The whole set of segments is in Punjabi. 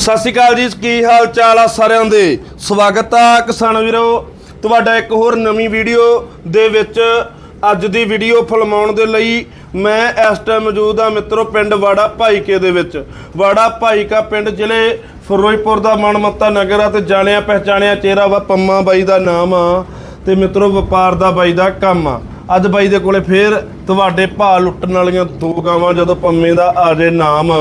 ਸਤਿ ਸ਼੍ਰੀ ਅਕਾਲ ਜੀ, ਕੀ ਹਾਲ ਚਾਲ ਆ ਸਾਰਿਆਂ ਦੇ? ਸਵਾਗਤ ਆ ਕਿਸਾਨ ਵੀਰੋ। ਤੁਹਾਡਾ ਇੱਕ ਹੋਰ ਨਵੀਂ ਵੀਡੀਓ ਦੇ ਵਿੱਚ ਅੱਜ ਦੀ ਵੀਡੀਓ ਫਿਲਮਾਉਣ ਦੇ ਲਈ ਮੈਂ ਇਸ ਟਾਈਮ ਮੌਜੂਦ ਆ ਮਿੱਤਰੋ ਪਿੰਡ ਵਾੜਾ ਭਾਈਕੇ ਦੇ ਵਿੱਚ। ਵਾੜਾ ਭਾਈਕਾ ਪਿੰਡ ਜ਼ਿਲ੍ਹੇ ਫਿਰੋਜ਼ਪੁਰ ਦਾ ਮਨਮੱਤਾ ਨਗਰ ਆ ਤੇ ਜਾਣਿਆ ਪਹਿਚਾਣਿਆ ਚਿਹਰਾ ਵਾ ਪੰਮਾ ਬਾਈ ਦਾ ਨਾਮ ਆ ਤੇ ਮਿੱਤਰੋ ਵਪਾਰ ਦਾ ਬਾਈ ਦਾ ਕੰਮ ਆ। ਅੱਜ ਬਾਈ ਦੇ ਕੋਲੇ ਫੇਰ ਤੁਹਾਡੇ ਭਾਅ ਲੁੱਟਣ ਵਾਲੀਆਂ ਦੋ ਗਾਵਾਂ ਜਦੋਂ ਪੰਮੇ ਦਾ ਆ ਜੇ ਨਾਮ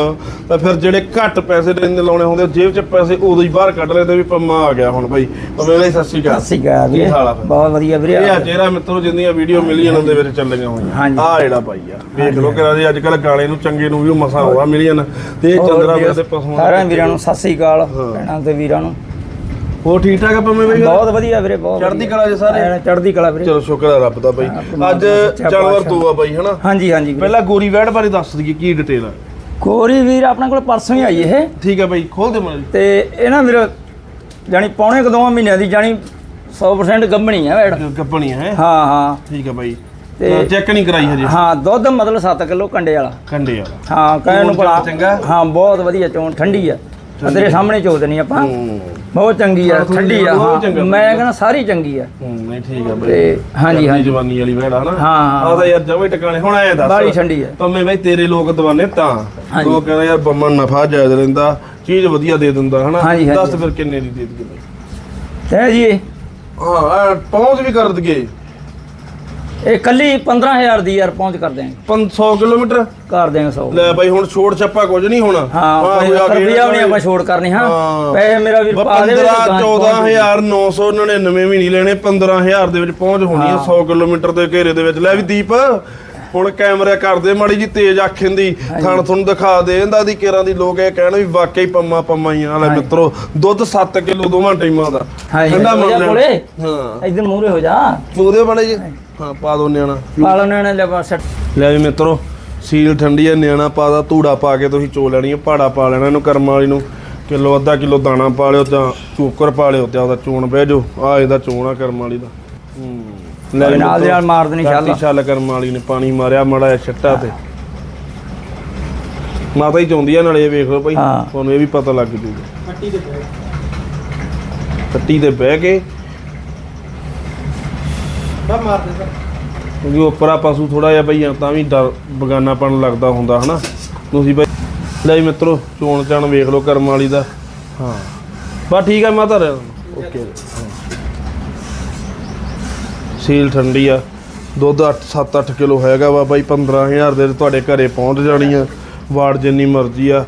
ਤਾਂ ਫਿਰ ਜਿਹੜੇ ਘੱਟ ਪੈਸੇ ਲੈਂਦੇ ਲਾਉਣੇ ਹੁੰਦੇ ਜੇਬ 'ਚ ਪੈਸੇ ਉਦੋਂ ਹੀ ਬਾਹਰ ਕੱਢ ਲੈਂਦੇ ਵੀ ਪੰਮਾ ਆ ਗਿਆ ਹੁਣ ਬਾਈ। ਪੰਮੇ ਬਾਈ ਸਤਿ ਸ਼੍ਰੀ ਅਕਾਲ। ਸਤਿ ਸ਼੍ਰੀ ਅਕਾਲ ਵੀਰੇ? ਬਹੁਤ ਵਧੀਆ ਵੀਰੇ। ਇਹ ਚਿਹਰਾ ਮਿੱਤਰੋ ਜਿੰਨੀਆਂ ਵੀਡੀਓ ਮਿਲੀਅਨ ਦੇ ਵਿੱਚ ਚੱਲੀਆਂ ਹੋਈਆਂ। ਆ ਜਿਹੜਾ ਬਾਈ ਆ। ਵੇਖ ਲੋ ਕਿ ਰਾਜੇ ਅੱਜ ਕੱਲ ਗਾਣੇ ਨੂੰ ਚੰਗੇ ਨੂੰ ਵੀ ਮਸਾ ਹੋਆ ਮਿਲੀਅਨ ਤੇ ਚੰਦਰਾ ਵੀਰੇ, ਤੇ ਪਸ਼ੂਆਂ ਸਾਰਿਆਂ ਵੀਰਾਂ ਨੂੰ ਸਤਿ ਸ਼੍ਰੀ ਅਕਾਲ। ਭੈਣਾਂ ਤੇ ਵੀਰਾਂ ਨੂੰ। ਹੋਰ ਠੀਕ ਠਾਕ ਆ ਪੰਮੇ ਬਾਈ? ਬਹੁਤ ਵਧੀਆ ਵੀਰੇ ਬਹੁਤ ਚੜ੍ਹਦੀ। ਕਲਾ ਜੀ ਸਾਰੇ? ਐਨ ਚੜ੍ਹਦੀ ਕਲਾ ਵੀਰੇ। ਚਲੋ ਸ਼ੁਕਰ ਆ ਰੱਬ ਦਾ ਬਾਈ। ਅੱਜ ਜਾਨਵਰ। ਦੋ ਆ ਬਾਈ ਹਨਾ? ਹਾਂਜੀ ਹਾਂਜੀ ਵੀਰੇ। ਪਹਿਲਾਂ ਗੋਰੀ ਵੈੜ ਬਾਰੇ ਦੱਸ ਦਈਏ ਕੀ ਡਿਟੇਲ ਆ? ਕੋਰੀ ਵੀਰ ਆਪਣੇ ਕੋਲ ਪਰਸੋਂ ਹੀ ਆਈ ਇਹ। ਠੀਕ ਹੈ ਬਾਈ ਖੋਲ ਦੇ ਮਾੜੀ ਤੇ ਇਹ ਨਾ ਵੀਰ ਜਾਨੀ ਪੌਣੇ ਕੁ ਦੋਵਾਂ ਮਹੀਨਿਆਂ ਦੀ ਜਾਨੀ 100% ਗੱਭਣੀ ਆ ਵੇੜ। ਕੱਪਣੀ ਹੈ? ਹਾਂ ਹਾਂ। ਠੀਕ ਹੈ ਬਾਈ। ਤੇ- ਚੈੱਕ ਨਹੀਂ ਕਰਾਈ ਹਜੇ। ਹਾਂ ਦੁੱਧ ਮਤਲਬ 7 ਕਿਲੋ ਕੰਡੇ ਵਾਲਾ। ਕੰਡੇ ਵਾਲਾ। ਹਾਂ ਕਹਿਣ ਨੂੰ ਭਲਾ ਚੰਗਾ? ਹਾਂ ਬਹੁਤ ਵਧੀਆ ਚੋਣ ਠੰਡੀ ਆ। ਤੇਰੇ ਸਾਹਮਣੇ ਚੋਦ ਨਹੀਂ ਆਪਾਂ। ਹੂੰ। ਬਹੁਤ ਚੰਗੀ ਆ ਹਾਂ, ਠੰਡੀ ਆ ਹਾਂ। ਮੈਂ ਕਹਿੰਦਾ ਸਾਰੀ ਚੰਗੀ ਆ। ਹੂੰ, ਨਹੀਂ ਠੀਕ ਹੈ ਬਾਈ। ਤੇ ਹਾਂਜੀ ਕਰਦੀ ਹਾਂਜੀ। ਜਵਾਨੀ ਵਾਲੀ ਵੈੜ ਹਨਾ ਹਾਂ, ਹਾਂ। ਆ ਤਾਂ ਯਾਰ ਜਮੇ ਟਿਕਾਣੇ ਹੁਣ ਐ ਦੱਸ। ਬਾਹਲੀ ਠੰਡੀ ਆ। ਪੰਮੇ ਬਾਈ ਤੇਰੇ ਲੋਕ ਦਵਾਨੇ ਤਾਂ। ਹਾਂਜੀ। ਉਹ ਕਹਿੰਦਾ ਯਾਰ ਬੰਮਾ ਨਫਾ ਜਾਇਜ਼ ਰਹਿੰਦਾ ਚੀਜ਼ ਵਧੀਆ ਦੇ ਦਿੰਦਾ ਹਨਾ। ਹਾਂਜੀ, ਹਾਂਜੀ। ਦੱਸ ਫਿਰ ਕਿੰਨੇ ਦੀ ਦੇ ਦਈਏ ਬਾਈ ਤੇ ਜੀ। ਹਾਂ ਐ ਪਹੁੰਚ ਵੀ ਕਰ ਦਈਏ। ਇਹ ਕੱਲੀ 15000 ਦੀ ਯਾਰ ਪਹੁੰਚ ਕਰ ਦੇਂਗੇ 500 ਕਿਲੋਮੀਟਰ? ਕਰ ਦੇਂਗੇ 100 ਲੈ ਬਾਈ ਹੁਣ ਛੋੜ ਛੱਪਾ ਕੁਝ ਨਹੀਂ ਹੋਣਾ। ਹਾਂ ਰੁਪਿਆ ਵੀ ਨਹੀਂ ਆਪਾਂ ਛੋੜ ਕਰਨੀ ਹਾਂ। ਪੈਸੇ ਮੇਰਾ ਵੀਰ ਪਾ ਦੇ 15 14999 ਵੀ ਨਹੀਂ ਲੈਣੇ 15000 ਦੇ ਵਿੱਚ ਪਹੁੰਚ ਹੋਣੀ ਹੈ। 100 ਕਿਲੋਮੀਟਰ ਦੇ ਘੇਰੇ ਦੇ ਵਿੱਚ। ਲੈ ਵੀ ਦੀਪ ਹੁਣ ਕੈਮਰਾ ਕਰਦੇ ਮਾੜੀ ਜੀ ਤੇਜ਼ ਅੱਖਾਂ ਦੀ ਥਣ ਤੁਹਾਨੂੰ ਦਿਖਾ ਦੇ ਇਹਦਾ ਦੀ ਕੇਰਾਂ ਦੀ ਲੋਕ ਇਹ ਕਹਿਣ ਵੀ ਵਾਕਈ ਪੰਮਾ ਪੰਮਾ ਹੀ ਆ। ਲੈ ਮਿੱਤਰੋ ਦੁੱਧ 7 ਕਿਲੋ ਦੋਵਾਂ ਟਾਈਮਾਂ ਦਾ। ਠੰਡਾ ਮੰਨ ਕੋਲੇ ਹਾਂ। ਇਧਰ ਮੂਰੇ ਹੋ ਜਾ। ਉਹਦੇ ਬਣੇ ਜੀ। ਹਾਂ ਪਾ ਦੋ ਨਿਆਣਾ। ਪਾਲੋ ਨੇ ਲੈ ਬਸ। ਲੈ ਵੀ ਮਿੱਤਰੋ ਸੀਲ ਠੰਡੀ ਹੈ ਨਿਆਣਾ ਪਾ ਦਾ ਧੂੜਾ ਪਾ ਕੇ ਤੁਸੀਂ ਚੋ ਲੈਣੀ ਹੈ ਪਹਾੜਾ ਪਾ ਲੈਣਾ ਇਹਨੂੰ ਕਰਮਾਂ ਵਾਲੀ ਨੂੰ। ਕਿਲੋ ਅੱਧਾ ਕਿਲੋ ਦਾਣਾ ਪਾ ਲਿਓ ਤਾਂ ਚੋਕਰ ਪਾ ਲਿਓ ਤੇ ਉਹਦਾ ਚੋਣ ਬਹਿ ਜਾਓ। ਆ ਇਹਦਾ ਚੋਣ ਆ ਕਰਮਾਂ ਵਾਲੀ ਦਾ। ਹੂੰ। ਲੈ ਨਾਲ ਦੇ ਨਾਲ ਮਾਰ ਦੇਣੀ ਛਾਲਾ ਛੱਲ ਕਰਮਾਂ ਵਾਲੀ ਨੇ ਪਾਣੀ ਮਾਰਿਆ ਮੜਾ ਛੱਟਾ ਤੇ। ਮਾਤਾ ਹੀ ਚਾਹੁੰਦੀ ਆ ਨਾਲੇ ਇਹ ਵੇਖ ਲਓ ਭਾਈ। ਹਾਂ। ਤੁਹਾਨੂੰ ਇਹ ਵੀ ਪਤਾ ਲੱਗ ਜੂਗਾ ਕੱਟੀ ਤੇ ਬਹਿ। ਕੇ। ਕਿਉਂਕਿ ਉਪਰਾ ਪਸ਼ੂ ਥੋੜਾ ਜਿਹਾ ਭਈਆ ਤਾਂ ਵੀ ਡਰ ਬਗਾਨਾਪਣ ਲੱਗਦਾ ਹੁੰਦਾ ਹਨਾ? ਤੁਸੀਂ ਬਈ ਲੈ ਜੀ ਮਿੱਤਰੋ ਚੋਣ ਚਾਣ ਵੇਖ ਲਓ ਕਰਮ ਵਾਲੀ ਦਾ। ਹਾਂ। ਬਸ ਠੀਕ ਆ ਮਾਤਾ ਓਕੇ। ਸੀਲ ਠੰਡੀ ਆ। ਦੁੱਧ 8 7-8 ਕਿਲੋ ਹੈਗਾ ਵਾ ਬਾਈ 15000 ਦੇ ਤੁਹਾਡੇ ਘਰੇ ਪਹੁੰਚ ਜਾਣੀ ਆ। ਵਾਰਡ ਜਿੰਨੀ ਮਰਜ਼ੀ ਆ।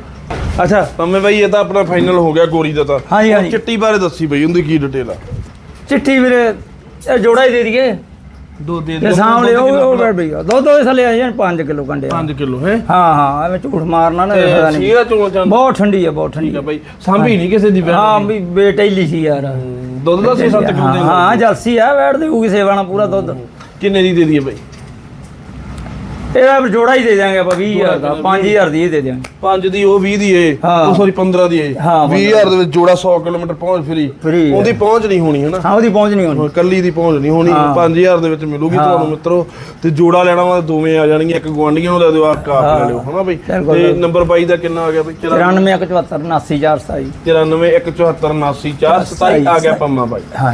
ਅੱਛਾ ਪੰਮੇ ਬਾਈ ਇਹ ਤਾਂ ਆਪਣਾ ਫਾਈਨਲ ਹੋ ਗਿਆ ਗੋਰੀ ਦਾ ਤਾਂ। ਹਾਂਜੀ, ਹਾਂਜੀ। ਚਿੱਟੀ ਬਾਰੇ ਦੱਸੀ ਬਈ ਉਹਦੀ ਕੀ ਡਿਟੇਲ ਆ? ਚਿੱਠੀ ਵੀਰੇ ਇਹ ਜੋੜਾ ਹੀ ਦੇ ਦਈਏ। ਦੋ ਦੇ ਤੇ ਸਾਹਮਣੇ ਉਹ ਉਹ ਬੈਠ ਬਈਆ ਦੁੱਧ ਉਹਦੇ ਥੱਲੇ ਆ ਜਾਣ 5 ਕਿਲੋ ਕੰਡੇ ਆ। 5 ਕਿਲੋ ਹੈ? ਹਾਂ ਹਾਂ ਐਵੇਂ ਝੂਠ ਮਾਰਨਾ ਨਾ ਨਹੀਂ। ਚੋਣ ਚਾਣ ਬਹੁਤ ਠੰਡੀ ਆ ਬਹੁਤ ਠੀਕ ਠੰਡੀ ਆ ਬਾਈ। ਸਾਂਭੀ ਨਹੀਂ ਕਿਸੇ ਦੀ ਹਾਂ ਵੀ ਬੇਟੈਲੀ ਸੀ ਯਾਰ। ਦੁੱਧ ਦਾ 6-7 ਕਿਲੋ ਹਾਂ ਦੇ ਹਾਂ ਜਲਸੀ ਆ ਬੈਠ ਦੇਊਗੀ ਸੇਵਾ ਨਾਲ ਪੂਰਾ ਦੁੱਧ। ਕਿੰਨੇ ਦੀ ਦੇ ਦਈਏ ਬਾਈ? ਇਹਦਾ ਜੋੜਾ ਹੀ ਦੇ ਦਿਆਂਗੇ ਆਪਾਂ 20000 ਦਾ 5000 ਦੀ ਇਹ ਦੇ ਦਿਆਂਗੇ। 5 ਦੀ ਉਹ 20 ਦੀ ਏ ਹਾਂ। ਉਹ ਸੌਰੀ 15 ਦੀ ਏ। ਹਾਂ, 20000 ਦੇ। ਵਿੱਚ ਜੋੜਾ 100 ਕਿਲੋਮੀਟਰ ਪਹੁੰਚ ਫਰੀ। Free। ਉਹਦੀ ਪਹੁੰਚ ਨਹੀਂ ਹੋਣੀ ਹਨਾ? ਹਾਂ ਉਹਦੀ ਪਹੁੰਚ ਨਹੀਂ ਹੋਣੀ। ਕੱਲੀ ਦੀ ਪਹੁੰਚ ਨਹੀਂ ਹੋਣੀ ਹਾਂ। 5000 ਦੇ ਵਿੱਚ ਮਿਲੂਗੀ। ਤੁਹਾਨੂੰ ਮਿੱਤਰੋ। ਤੇ ਜੋੜਾ ਲੈਣਾ ਵਾ ਦੋਵੇਂ ਆ ਜਾਣਗੀਆਂ ਇੱਕ ਗਵਾਂਢੀਆਂ ਨੂੰ ਲੈ ਦਿਓ ਆ ਕਾਪ ਲੈ ਲਿਓ ਹਨਾ ਬਈ? ਬਿਲਕੁਲ, ਤੇ। ਨੰਬਰ 22 ਦਾ ਕਿੰਨਾ ਆ ਗਿਆ ਬਈ? 94 174 79 427 94 174 79 427 ਆ ਗਿਆ ਪੰਮਾ ਬਾਈ। ਹਾਂ।